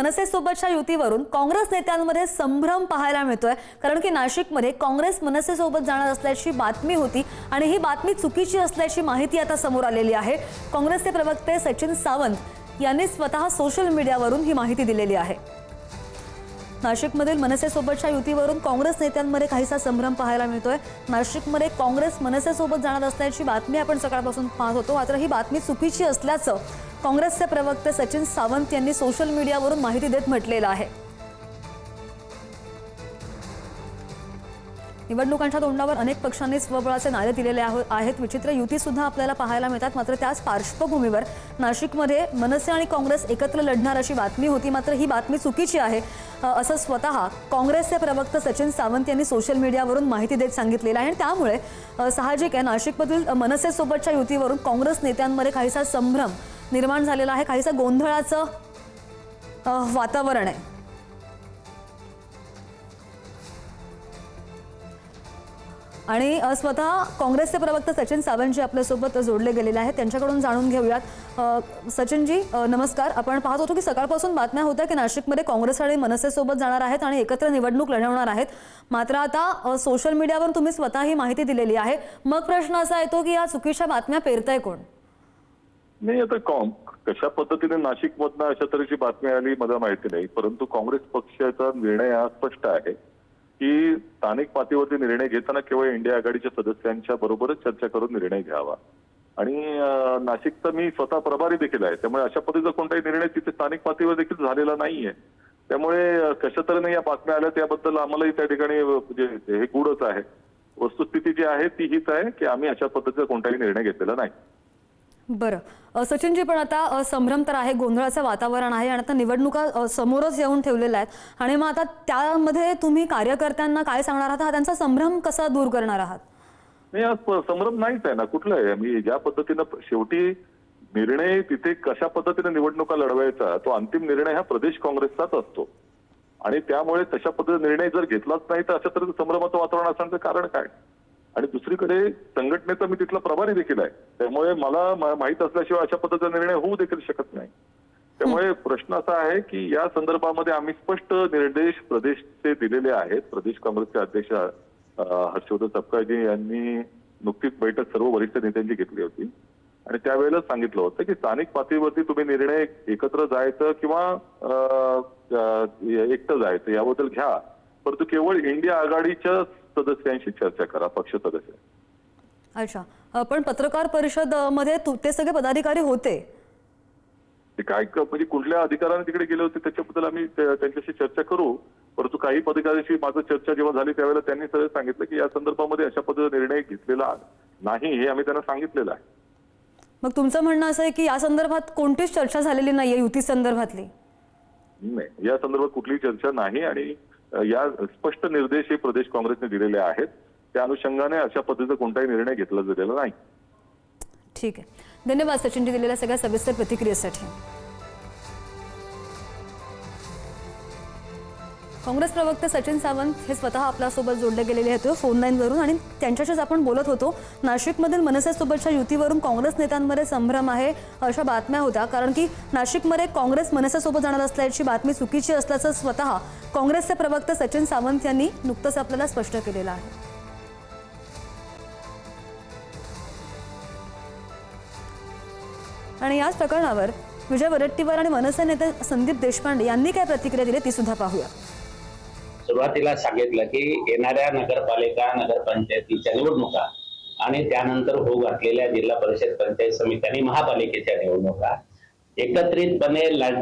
मनसेसोबतच्या युतीवरून काँग्रेस नेत्यांमध्ये संभ्रम पाहायला मिळतोय. कारण की नाशिकमध्ये काँग्रेस मनसेसोबत जाणार असल्याची बातमी होती आणि ही बातमी चुकीची असल्याची माहिती आता समोर आलेली आहे. काँग्रेसचे प्रवक्ते सचिन सावंत यांनी स्वतः सोशल मीडियावरून ही माहिती दिलेली आहे. नाशिकमधील मनसेसोबतच्या युतीवरून काँग्रेस नेत्यांमध्ये काहीसा संभ्रम पाहायला मिळतोय. नाशिकमध्ये काँग्रेस मनसेसोबत जाणार असल्याची बातमी आपण सकाळपासून पाहत होतो. मात्र ही बातमी चुकीची असल्याचं काँग्रेसचे प्रवक्ते सचिन सावंत यांनी सोशल मीडियावरून माहिती देत म्हटलेलं आहे. निवडणुकांच्या तोंडावर अनेक पक्षांनी स्वबळाचे नारे दिलेले आहो- आहेत. विचित्र युती सुद्धा आपल्याला पाहायला मिळतात. मात्र त्याच पार्श्वभूमीवर नाशिकमध्ये मनसे आणि काँग्रेस एकत्र लढणार अशी बातमी होती. मात्र ही बातमी चुकीची आहे असं स्वतः काँग्रेसचे प्रवक्ते सचिन सावंत यांनी सोशल मीडियावरून माहिती देत सांगितलेलं आहे. आणि त्यामुळे साहजिक आहे नाशिकमधील मनसेसोबतच्या युतीवरून काँग्रेस नेत्यांमध्ये काहीसा संभ्रम निर्माण झालेला आहे. काहीसा गोंधळाचं वातावरण आहे. आणि स्वतः काँग्रेसचे प्रवक्ते सचिन सावंतजी आपल्यासोबत जोडले गेलेले आहेत त्यांच्याकडून जाणून घेऊयात. सचिनजी नमस्कार. आपण पाहत होतो की सकाळपासून बातम्या होत्या की नाशिकमध्ये काँग्रेस आणि मनसेसोबत जाणार आहेत आणि एकत्र निवडणूक लढवणार आहेत. मात्र आता सोशल मीडियावर तुम्ही स्वतः ही माहिती दिलेली आहे. मग प्रश्न असा येतो की या चुकीच्या बातम्या पेरताय कोण? नाही आता कॉम कशा पद्धतीने नाशिक मधनं अशा तऱ्हेची बातमी आली मला माहिती नाही. परंतु काँग्रेस पक्षाचा निर्णय हा स्पष्ट आहे की स्थानिक पातळीवरती निर्णय घेताना केवळ इंडिया आघाडीच्या सदस्यांच्या बरोबरच चर्चा करून निर्णय घ्यावा. आणि नाशिकचा मी स्वतः प्रभारी देखील आहे. त्यामुळे अशा पद्धतीचा कोणताही निर्णय तिथे स्थानिक पातळीवर देखील झालेला नाहीये. त्यामुळे कशा तऱ्हेने या बातम्या आल्या त्याबद्दल आम्हालाही त्या ठिकाणी म्हणजे हे गूढच आहे. वस्तुस्थिती जी आहे ती हीच आहे की आम्ही अशा पद्धतीचा कोणताही निर्णय घेतलेला नाही. बरं. सचिनजी पण आता संभ्रम तर आहे गोंधळाचं वातावरण आहे आणि आता निवडणुका समोरच येऊन ठेवलेल्या आहेत. आणि मग आता त्यामध्ये तुम्ही कार्यकर्त्यांना काय सांगणार आहात? हा त्यांचा संभ्रम कसा दूर करणार आहात? नाही आज संभ्रम नाहीच आहे ना कुठलं आहे मी ज्या पद्धतीनं शेवटी निर्णय तिथे कशा पद्धतीने निवडणुका लढवायचा तो अंतिम निर्णय हा प्रदेश काँग्रेसचाच असतो. आणि त्यामुळे तशा पद्धतीने निर्णय जर घेतलाच नाही तर अशा तऱ्हेचं संभ्रमाचं वातावरण असण्याचं कारण काय? आणि दुसरीकडे संघटनेचा मी तिथला प्रभारी देखील आहे. त्यामुळे मला माहीत असल्याशिवाय अशा पद्धतीचा निर्णय होऊ देखील शकत नाही. त्यामुळे प्रश्न असा आहे की या संदर्भामध्ये आम्ही स्पष्ट निर्देश प्रदेशचे दिलेले आहेत. प्रदेश काँग्रेसचे अध्यक्ष हर्षवर्धन सपकाळजी यांनी नुकतीच बैठक सर्व वरिष्ठ नेत्यांची घेतली होती. आणि त्यावेळेला सांगितलं होतं की स्थानिक पातळीवरती तुम्ही निर्णय एकत्र जायचं किंवा एकटं जायचं याबद्दल घ्या. परंतु केवळ इंडिया आघाडीच्या सदस्यांशी चर्चा करा पक्ष सदस्य. अच्छा. पण पत्रकार परिषदमध्ये तु- सगळे पदाधिकारी होते. काय म्हणजे कुठल्या अधिकाऱ्याने तिकडे गेले होते त्याच्याबद्दल आम्ही त्या- त्यांच्याशी चर्चा करू. परंतु काही पदाधिकाऱ्यांशी माझं चर्चा जेव्हा झाली त्यावेळेला त्यांनी सरळ सांगितलं की या संदर्भामध्ये अशा पद्धतीने निर्णय घेतलेला नाही हे आम्ही त्यांना सांगितलेलं आहे. मग तुमचं म्हणणं असं आहे की या संदर्भात कोणतीच चर्चा झालेली नाहीये युती संदर्भातली? नाही या संदर्भात कुठलीही चर्चा नाही आणि या स्पष्ट निर्देश हे प्रदेश काँग्रेसने दिलेले आहेत. त्या अनुषंगाने अशा पद्धतीचा कोणताही निर्णय घेतला गेलेला नाही. ठीक आहे. धन्यवाद सचिनजी दिलेल्या सगळ्या सविस्तर प्रतिक्रियेसाठी. काँग्रेस प्रवक्ते सचिन सावंत हे स्वतः आपल्यासोबत जोडले गेलेले होते फोन लाईनवरून आणि त्यांच्याशीच आपण बोलत होतो. नाशिकमधील मनसेसोबतच्या युतीवरून काँग्रेस नेत्यांमध्ये संभ्रम आहे अशा बातम्या होत्या. कारण की नाशिकमध्ये काँग्रेस मनसेसोबत जाणार असल्याची बातमी चुकीची असल्याचं स्वतः काँग्रेसचे प्रवक्ते सचिन सावंत यांनी नुकतंच आपल्याला स्पष्ट केलेलं आहे. आणि याच प्रकरणावर विजय वरट्टीवार आणि मनसे नेते संदीप देशपांडे यांनी काय प्रतिक्रिया दिली ती सुद्धा पाहूया. सुरुवातीला सांगितलं की येणाऱ्या नगरपालिका नगरपंचायतीच्या निवडणुका आणि त्यानंतर होऊ घातलेल्या जिल्हा परिषद पंचायत समिती आणि महापालिकेच्या निवडणुका. एकत्रितपणे लढ